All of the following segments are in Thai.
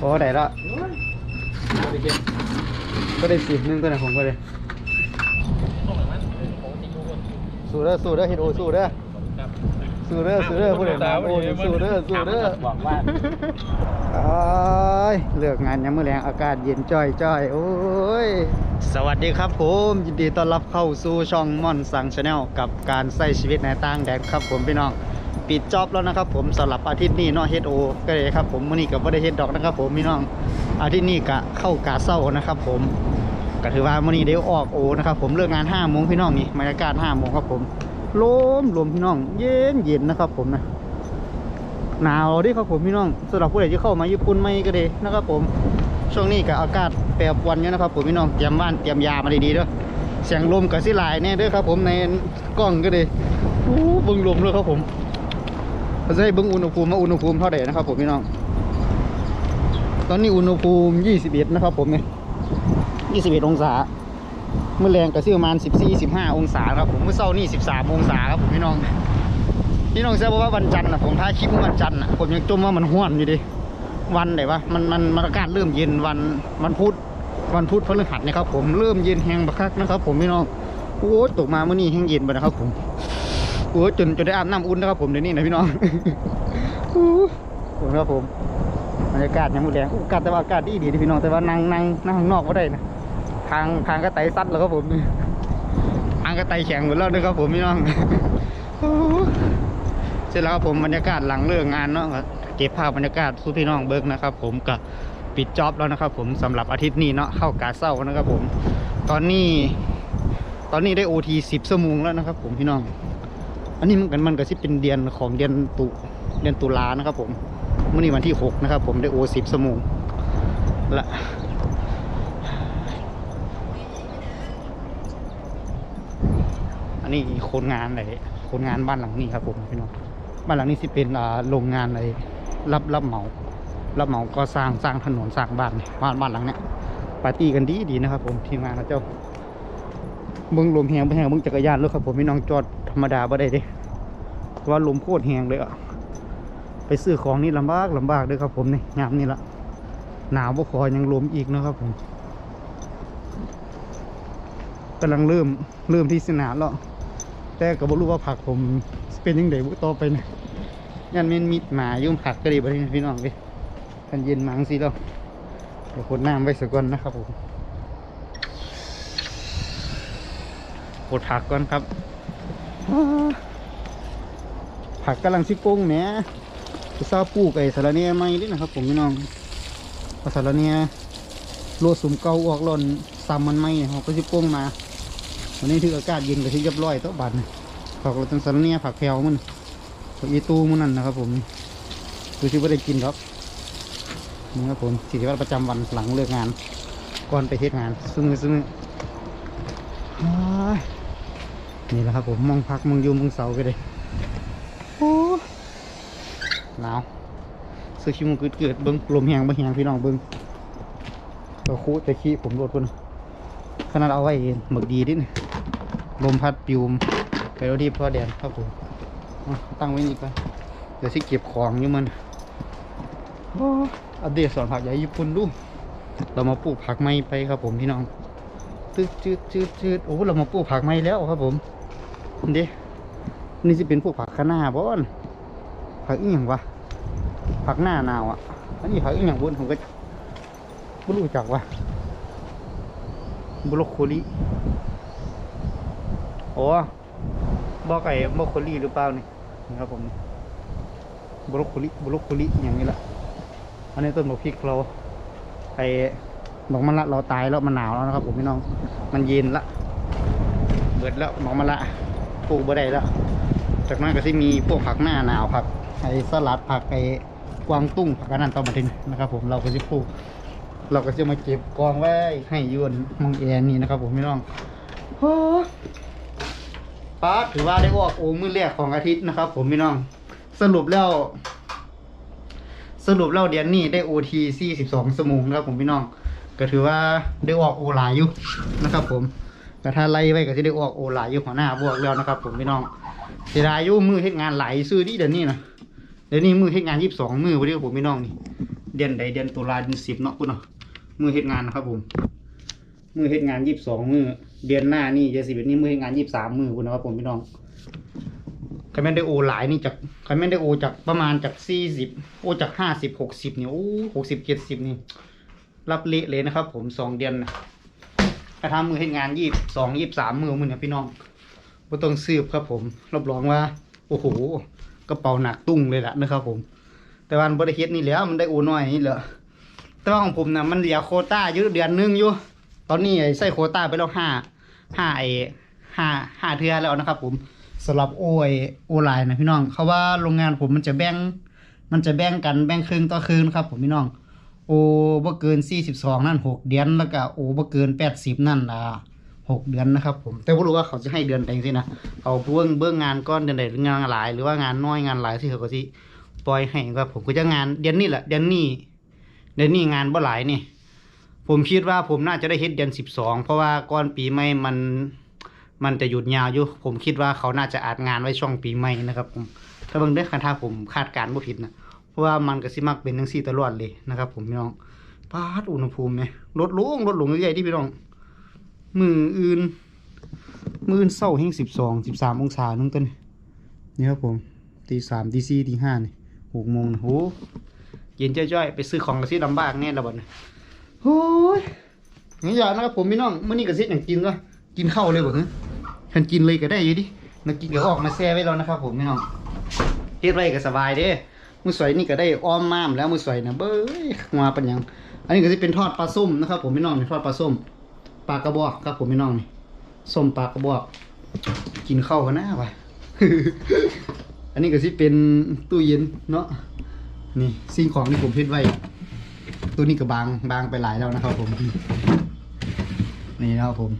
โอ้ได้ละก็ได้สิบนึงตัวไหนผมก็ได้สู้เด้อสู้เด้อเฮดโอสู้เด้อสู้เด้อสู้เด้อผู้ใดมาโอ้สู้เด้อสู้เด้อบอกว่าอ้ยเลือกงานยังมือแรงอากาศเย็นจ้อยจ้อยโอ้ยสวัสดีครับผมยินดีต้อนรับเข้าสู่ช่องม่อนสังชาแนลกับการใช้ชีวิตในต่างแดนครับผมพี่น้อง ปิดจอบแล้วนะครับ ผมสำหรับอาทิตย์นี้นาะเฮดโอก็เลยครับผมมื้อนี้ก็บ่ได้เฮ็ดดอกนะครับ ผมพี่น้องอาทิตย์นี้ก็เข้ากาเศร้านะครับ ผมก็ถือว่ามื้อนี้ได้ออกโอนะครับ ผมเลิกงาน5โมงพี่น้องนี่บรรยากาศ5โมงครับผมลมลมพี่น้อง เย็นเย็นนะครับ ผมนะหนาวดิครับผมพี่น้องสำหรับผู้ใดที่เข้ามาญี่ปุ่นไม่ก็ดีนะครับ ผมช่วงนี้ก็อากาศแปรปรวนอยู่นะครับผมพี่น้องเตรียมบ้านเตรียมยามาดีๆเด้อเสียงลมกับสิหลายแน่เด้อครับ ผมในกล้องก็ดีโอ้บิ่งลมเลยครับผม เราจะให้เบิ่งอุณหภูมิว่าอุณหภูมิเท่าไหร่นะครับผมพี่น้อง ตอนนี้อุณหภูมิ 21 นะครับผมเนี่ย21 องศา เมื่อแรงก็สิประมาณ 14-15 องศาครับผมเมื่อเช้านี่ 13 องศาครับผมพี่น้อง พี่น้องทราบว่าวันจันทร์นะผมท้ายคลิปเมื่อวันจันทร์นะผมยังจมว่ามันห้วนอยู่ดิ วันไหนวะ มันมันมันอากาศเริ่มเย็นวันวันพุธวันพุธพฤหัสนะครับผมเริ่มเย็นแห้งบักคักนะครับผมพี่น้อง โอ้ตกมาเมื่อนี้แห้งเย็นไปนะครับผม โอ้จนจนได้อาบน้ำอุ่นนะครับผมเดี๋ยวนี้นะพี่น้องโอ้ยผมครับผมบรรยากาศยังมุดแดงอากาศแต่ว่าอากาศดีดีนะพี่น้องแต่ว่านั่งนั่งนั่งข้างนอกก็ได้นะทางทางกระไตซัดแล้วครับผมทางกระไตแข็งหมดแล้วนะครับผมพี่น้องเสร็จแล้วครับผมบรรยากาศหลังเลิกงานเนาะเก็บภาพบรรยากาศสู่พี่น้องเบิกนะครับ ผมก็ปิดจ็อบแล้วนะครับผมสำหรับอาทิตย์นี้เนาะเข้ากาเศร้านะครับผม ตอนนี้ ตอนนี้ได้โอทีสิบชั่วโมงแล้วนะครับ ผมพี่น้อง อันนี้มันกันมันก็สิเป็นเดือนของเดือนตุเดือนตุลานะครับ ผมเมื่อนี้วันที่หกนะครับ ผมได้โอสิบชั่วโมงละอันนี้คนงานอะไรคนงานบ้านหลังนี้ครับ ผมพี่น้องบ้านหลังนี้สิเป็นโรงงานอะไรรับรับเหมารับเหมาก็สร้างสร้างถนนสร้างบ้านบ้านบ้านหลังเนี้ยปาร์ตี้กันดีดีนะครับ ผมทีมงานเขาเจ้า เบิ้งลมแหงเบิ้งแหงเบิ้งจักรยานรถครับผมพี่น้องจอดธรรมดาบ่ได้เด้ว่าลมโคตรแหงเลยอะไปซื้อของนี่ลำบากลำบากเลยครับผมนี่ยามนี่ละหนาวบ่พอยังลมอีกนะครับผมกำลังเริ่มเริ่มที่สนามแล้วแต่ก็บ่รู้ว่าผักผมเป็นยังไงบุต่อไปนะยันแมันมีหมายุ่งผักก็ดีบ่ได้พี่น้องดิกันเย็นมังสิแล้วเดี๋ยวคนน้ำไว้สักก่อนนะครับผม กดผักก่อนครับผักกำลังสิโป้งแหมจะซาปลูกไอสารเนียใหม่ด้นะครับผมพี่น้องเอาสารเนียโลดสุมเก่าออกหล่นซ้ำมันใหม่เขาก็สิโป้งมาวันนี้ถืออากาศเย็นกับที่เรียบร้อยต๊ะบัตรผักเราตั้งสารเนี่ยผักแพรวมันผักอีตูมันนั่นนะครับ ผมดูที่ว่าได้กินครับนี่ครับผมสิทธิวัตรประจำวันหลังเลิกงานก่อนไปเทศงานซึ่งซึ่งอ้า นี่แหละครับผมมองพักมองอยูมองเสาก็ได้โอ้หนาวซื้อชิมงเกิดเกิดเบิ้งลมแหงบ่แหงพี่น้องเบิ้งตัวคู่จะขี้ผมรถคนนะขนาดเอาไว้หมึกดีดินลมพัดปิวมไปรถที่พ่อแดนครับผมอะตั้งไว้นี่ไปเดี๋ยวสิเก็บของอยู่มันโอ้อัปเดตสอนผักใหญ่ญี่ปุ่นดูเรามาปลูกผักไม้ไปครับผมพี่น้องตืดจืดจืดจืดโอ้เรามาปลูกผักไม้แล้วครับผม เด้นี่สิเป็นพวกผักคะน้าบ่อนผักอีหยังวะผักหน้าหนาวอะอันนี้ผักอีหยังบุญผมก็ไม่รู้จักวะบรอกโคลีโอ้บอกไก่บรอกโคลีหรือเปล่านี่นะครับผมบรอกโคลีบรอกโคลีอย่างนี้ละอันนี้ต้นบกพริกเราไอ้บอกมันละเราตายแล้วมันหนาวแล้วนะครับผมพี่น้อง มันเย็นละเบิดแล้วบอกมันละ ปลูกบ่ได้แล้ว จากนั้นก็ที่มีพวกผักหน้าหนาวผักไอ้สลัดผักไอ้กวางตุ้งผักอันนั้นต่อมาทินนะครับ ผมเราก็จะปลูก เราก็จะมาเก็บกองไว้ให้ยวนมองแอนนี่นะครับ ผมพี่น้องโอ้ป้าถือว่าได้ออกโอมือแรกของอาทิตย์นะครับ ผมพี่น้อง สรุปแล้ว สรุปแล้วเดือนนี้ได้โอทีสี่สิบสองชั่วโมงนะครับ ผมพี่น้อง ก็ถือว่าได้ออกโอหลายอยู่นะครับ ผม แต่ถ้าไล่ไปก็จะได้ออกโอหลายอยู่หัวหน้าบวกแล้วนะครับ ผมพี่น้องเสียดายอยู่มือเฮ็ดงานหลายซื้อดีเดี๋ยวนี้นะเดี๋ยวนี้มือเฮ็ดงานยี่สิบสองมือพอดีครับผมพี่น้องนี่เดือนใดเดือนตุลาเดือนสิบเนาะคุณเนาะมือเฮ็ดงานนะครับผม มือเฮ็ดงานยี่สิบสองมือเดือนหน้านี่จะสิบเอ็ดนี่มือเฮ็ดงานยี่สิบสามมือคุณนะครับผมพี่น้องใครไม่ได้โอหลายนี่จากใครไม่ได้โอจากประมาณจากสี่สิบโอจากห้าสิบหกสิบนี่โอ้หกสิบเจ็ดสิบนี่รับเละเลยนะครับ ผมสองเดือนนะ กระทำมือเฮ็ดงานยี่สองยี่สามมือมือเนี่ยพี่น้องบ่ต้องซืบครับผมรับรองว่า โอ้โหกระเป๋าหนักตุ้งเลยล่ะนะครับผม แต่วันบริเฮ็ดนี่แหล้วมันได้โอน้อยนี่แหละแต่ว่าของผมนะมันเหลือโคต้าอยู่เดือนหนึงอยู่ ตอนนี้ใส่โคต้าไปแล้วห้าห้าไอห้าห้าเทือแล้วนะครับ ผมสำหรับโอไอโอไลน์นะพี่น้องเขาว่าโรงงานผมมันจะแบ่งมันจะแบ่งกันแบ่งครึ่งต่อครึ่งครับ ผมพี่น้อง โอบ่เกินสี่สิบสองนั่นหกเดือนแล้วก็โอบ่เกินแปดสิบนั่นอ่าหกเดือนนะครับผม แต่บ่รู้ว่าเขาจะให้เดือนใดสินะเอาเบื้องเบื้องงานก้อนเดือนใดหรืองานหลายหรือว่างานน้อยงานหลายที่เขาก็สิปล่อยให้ครับผมก็จะงานเดือนนี้แหละเดือนนี้เดือนนี้งานบ่หลายนี่ผมคิดว่าผมน่าจะได้เฮ็ดเดือนสิบสองเพราะว่าก่อนปีใหม่มันมันจะหยุดยาวอยู่ ผมคิดว่าเขาน่าจะอัดงานไว้ช่วงปีใหม่นะครับผมถ้าเบิ่งได้อคันถ้าผมคาดการณ์บ่ผิดนะ เพราะว่ามันก็สิมักเป็นจังซี่ตลอดเลยนะครับ ผมพี่น้องปาดอุณหภูมิเนี่ยลดลงลดลงเรื่อยๆที่พี่น้อง มืออื่น มืออื่นเศร้าแห่งสิบสองสิบสามองศานึงต้นนี่ครับผมตีสามตีสี่ตีห้านี่หกโมงนะโหเย็นจ้อยๆไปซื้อของกระซิลำบากแน่ละบัดนโอ้ยงั้อย่านะครับผมพี่น้องเมื้อนี้กระซิอย่างกินก็กินข้าวเลยบ่ฮะฉันกินเลยก็ได้อยู่ดินักกินก็ออกมาแซ่ไว้แล้วนะครับผมพี่น้องเฮ็ดไว้ก็สบายเด้ มือสวยนี่ก็ได้อ้อมม้ามแล้วมือสวยนะเบ้ยมาเป็นยัง อันนี้ก็จะเป็นทอดปลาส้มนะครับ ผมพี่น้องนี่ทอดปลาส้มปลากระบอกครับผมพี่น้องนี่ส้มปลากระบอก กินข้าวกันนะวะอันนี้ก็สิเป็นตู้เย็นเนาะนี่สิ่งของที่ผมเฮ็ดไว้ ตัวนี้ก็บางบางไปหลายแล้วนะครับ ผม นี่นะครับผม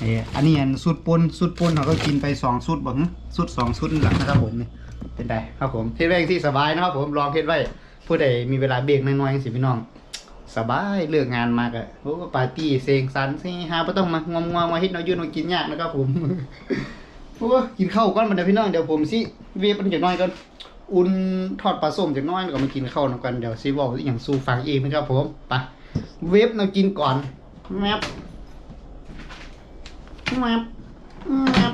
เอออันนี้อันสุดปนสุดปนเขาก็กินไปสองสุดบ่หึสุดสองสุดหละนะครับผมนี่ เป็นไงครับผมเทศไว้ที่สบายนะครับผมลองเทศไว้ผู้ใดมีเวลาเบรกน้อยๆสิพี่น้อง สบายเลิกงานมากอะโอ้ปาร์ตี้เซงซันเซฮาบ่ต้องมางอมงอมาเฮ็ดน้อยยืนมากินยากนะครับผมโอ้กินข้าวก่อนมันเดี๋ยวพี่น้องเดี๋ยวผมสิเวฟมันจักน้อยก่อนอุ่นทอดปลาส้มจักน้อยแล้วก็มากินข้าวนำกันเดี๋ยวสิเว้าอหย่างสู่ฟังเองนะครับผมไปเวฟเรากินก่อนแมปแมบแมบ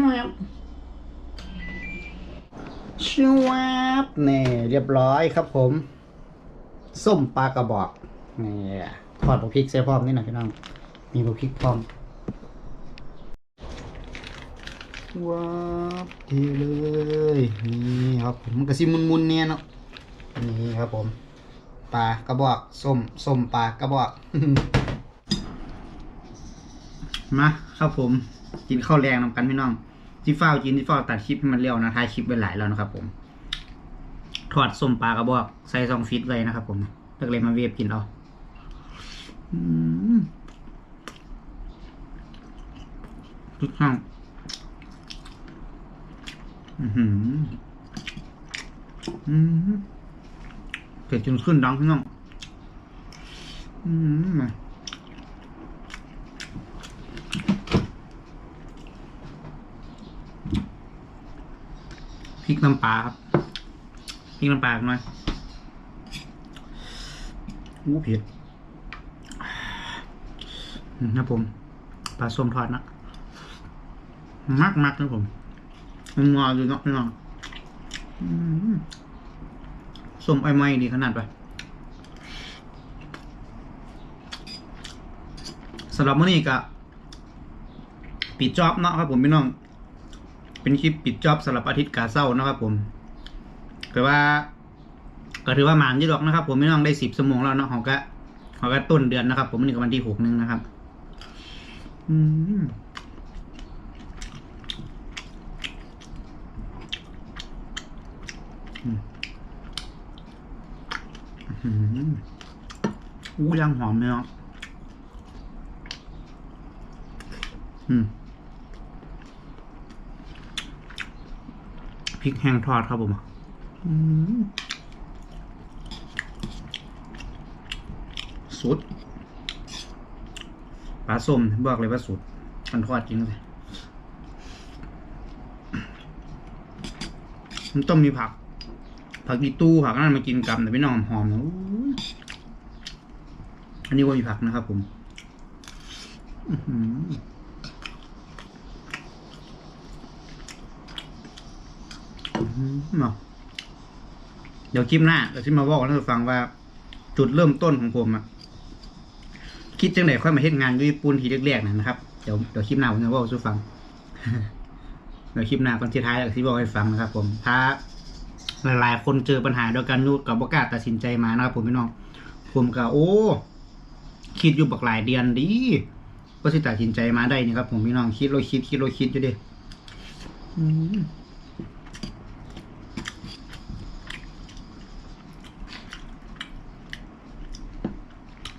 แมบ ชวบนี่เรียบร้อยครับผม ส้มปลากระบอกนี่ทอดบะพริกใส่พร้อมนี่นะพี่น้อง มีบะพริกพร้อมว้าวดีเลยนี่ครับผมมันก็สิมุนๆเนี่ยเนาะนี่ครับผมปลากระบอกส้มส้มปลากระบอก มาครับผม กินข้าวแรงนำกันพี่น้อง ที่ฟ้าวกินที่ฟ้าตัดคลิปให้มันเร็วนะท้ายคลิปไปหลายแล้วนะครับ ผมทอดส้มปลากระบอกใส่ซองฟิตไว้นะครับ ผมแล้วก็เลยมาเวฟกินเอาอืมทุกข้างอือหืออืมเผ็ดจนขึ้นดังพี่น้องอืมพ ริกน้ำปลาครับพริกน้ำปลาหน่อยอู้เผ็ดนะผมปลาส้มทอดนะมากมากนะผมงออยู่เนาะพี่น้องส้มไอ้ไม้ดีขนาดไปสำหรับมื้อนี้ก็ปิดจอบเนาะครับผมพี่น้อง เป็นคลิปปิดจอบสำหรับอาทิตย์กาเศร้านะครับผมแต่ว่า ก็ถือว่าหมานยี่ดอกนะครับ ผมไม่ต้องได้สิบสมงแล้วเนาะเขาก็เขาก็ต้นเดือนนะครับ ผมนี่ก็วันที่หกนึงนะครับ อืมอืมอื้อหืออู้ยังหอมเลยเนาะอืม พริกแห้งทอดครับผมอืมสุดปลาส้มบอกเลยว่าสุด มันทอดจริงเลยมันต้องมีผัก ผักอีตู้ผักนั่นมากินกับแต่พี่น้องหอมๆนะอู้ยอันนี้ว่ามีผักนะครับผม อื้อหืออื้อหือ เนาะเดี๋ยวคลิปหน้าเราจะมาบอกให้เราฟังว่า จุดเริ่มต้นของผมอะคิดจังไหนค่อยมาเฮ็ดงานอยู่ญี่ปุ่นทีแรกๆนะนะครับเดี๋ยวเดี๋ยวคลิปหน้าผมจะบอกให้ฟังเดี๋ยวคลิปหน้าก่อนที่ท้ายแล้วที่บอกให้ฟังนะครับ ผมถ้าหลายๆคนเจอปัญหาเดียวกันอยุกับโอกาสตัดสินใจมานะครับผมพี่น้องผมก็โอ้ คิดอยู่บักหลายเดือนดีก็สิตัดสินใจมาได้นี่ครับ ผมพี่น้องคิดเราคิดคิดเราคิดอยู่ดิ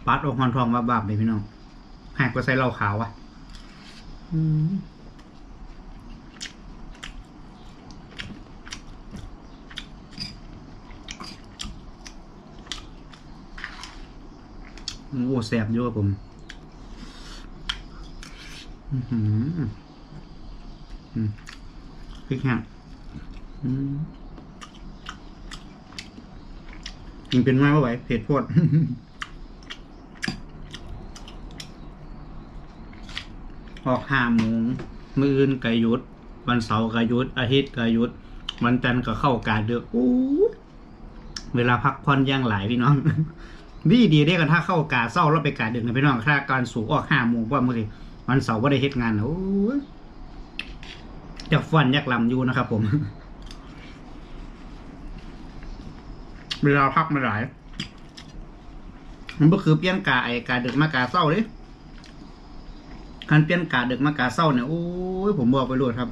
ปัดออกหอนทองบาบๆเลยพี่น้องหากก็ใส่เหล้าขาวอะอืมโอ้แสบเยอะผมอือหืออืมพริกแห้งอืมกินเป็นไม้ว่าไหวเผ็ดโพด ออกห้าโมงมืออื่นกหยุด วันเสาร์กหยุด อาทิตย์กหยุด วันจันทร์ก็เข้ากาเดือกอู้เวลาพักผ่อนย่างหลายพี่น้องดีดีเรียกกันถ้าเข้ากาเศร้าแล้วไปกาดึกนะพี่น้องถ้าการสูงออกห้าโมงว่ามื่อกี้วันเสาร์ว่าได้เฮ็ดงานนะโอ้ยอยากฟันอยากลำอยู่นะครับผม เวลาพักม่หลาย มันก็คือเปลี่ยนกาไอกาดึกมากาเศร้าเลย การเปลี่ยนกาดึกมากาเศร้าเนี่ยโอ้ยผมบอกไปโลดครับ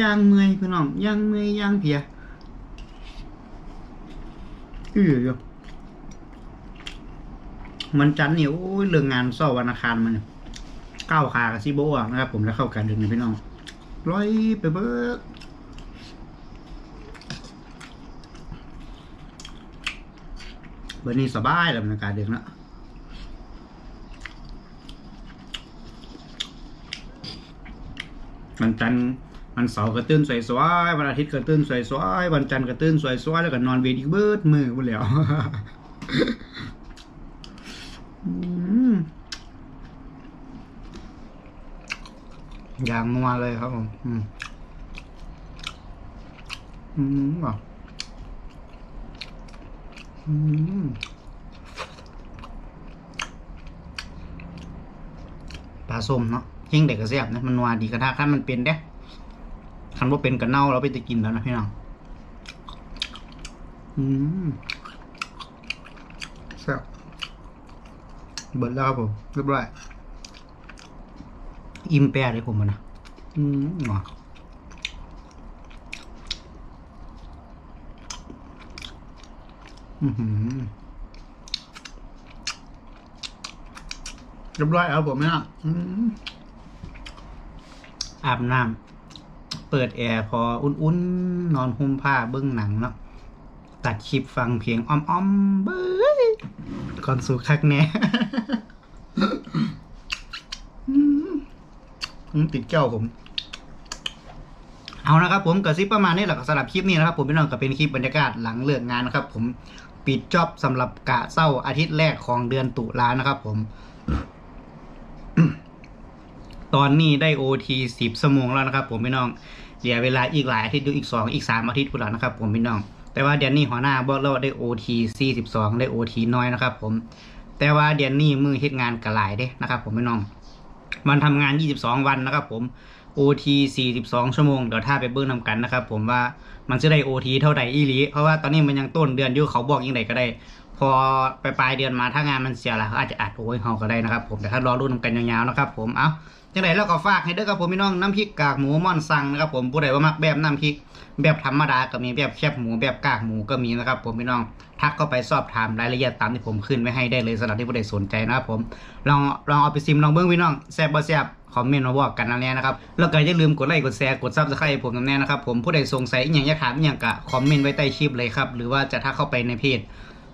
ย่างเมื่อยพี่น้องย่างเมื่อยย่างเพียอืออยู่มันจันทร์เนี่ยโอ้ยเรื่องงานเศร้าวันอังคารมันเนี่ยก้าวขากับซิโบะนะครับผมแล้วเข้ากันดึงนะพี่น้องร้อยไปเบิกเบอร์นี้สบายแล้วบรรยากาศดึกแล้ว วันจันทร์วันเสาร์ก็ตื่นสวยๆวันอาทิตย์ก็ตื่นสวยๆวันจันทร์ก็ตื่นสวยๆแล้วก็นอนเวทอีกเบิดมือหมดแล้วอย่างนัวเลยครับผม อืม อืมอะอืมปลาส้มเนาะ ยิ่งเด็กก็แซ่บนะมันนัวดีกระทะคันมันเป็นเด้คันว่าเป็นกระเน่าเราไปจะกินแล้วนะพี่น้องอืมแซ่บเบิร์ดแล้วครับผมเรียบร้อยอิ่มแปรเลยผมนะอืมหรออือหือเรียบร้อยแล้วผมเนี่ย อาบน้ำเปิดแอร์พออุ่นๆ นอนห่มผ้าเบิ้องหนังเนาะตัดคลิปฟังเพลงอ้อมๆเบ้ยก่อนสู่คักแน่อืมติดเจ้าผม เอานะครับผมกระซิบประมาณนี้แหละสำหรับคลิปนี้นะครับ ผมพี่น้องก็เป็นคลิปบรรยากาศหลังเลิกงานนะครับ ผมปิดจ็อบสำหรับกะเศร้าอาทิตย์แรกของเดือนตุลานะครับ ผม ตอนนี้ได้โอทีสิบชั่วโมงแล้วนะครับ ผมพี่น้องเหลือเวลาอีกหลายอาทิตย์ดูอีกสองอีกสามอาทิตย์พุ่นแล้วนะครับ ผมพี่น้อง แต่ว่าเดือนนี้หัวหน้าบอกเราได้โอทีสี่สิบสองได้โอทีน้อยนะครับ ผม แต่ว่าเดือนนี้มือเฮ็ดงานกระหลายเด้นะครับ ผมพี่น้องมันทำงาน 22 วันนะครับ ผม OT 42 ชั่วโมง เดี๋ยวถ้าไปเบิ้งนำกันนะครับ ผมว่ามันจะได้ OT เท่าใดอีหลี เพราะว่าตอนนี้มันยังต้นเดือนอยู่เขาบอกยังไงก็ได้ พอไปปลายเดือนมาถ้างานมันเสียแล้วอาจจะอัดโอ้ยเฮาก็ได้นะครับผมแต่ถ้ารอรุ่นกันยาวๆนะครับผมเอาจังไดแล้วก็ฝากให้เด้อครับผมพี่น้องน้ำพริกกากหมูม่อนสั่งนะครับผมผู้ใดว่ามักแบบน้ำพริก แบบธรรมดาก็มีแบบแคบหมูแบบกากหมูก็มีนะครับผมพี่น้องทักเข้าไปสอบถามรายละเอียดตามที่ผมขึ้นไว้ให้ได้เลยสำหรับที่ผู้ใดสนใจนะครับผมลองลองเอาไปซิมลองเบิ้งพี่น้องแซ่บบ่แซ่บคอมเมนต์มาบอกกันนะแน่นะครับแล้วก็อย่าลืมกดไลค์กดแชร์กดซับสไครต์ผมกันแน่นะครับผมผู้ใดสงสัยอย่างอยากถามอย่างกะคอมเมนต์ไว้ใต้คลิปเลยครับหรือว่าจะทักเข้าไปในเพจ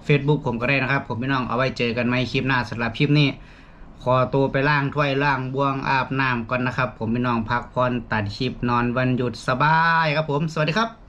Facebook ผมก็ได้นะครับ ผมพี่น้องเอาไว้เจอกันไหมคลิปหน้าสำหรับคลิปนี้ ขอตัวไปล้างถ้วยล้างบ่วงอาบน้ำก่อนนะครับ ผมพี่น้องพักผ่อนตัดคลิปนอนวันหยุดสบายครับผมสวัสดีครับ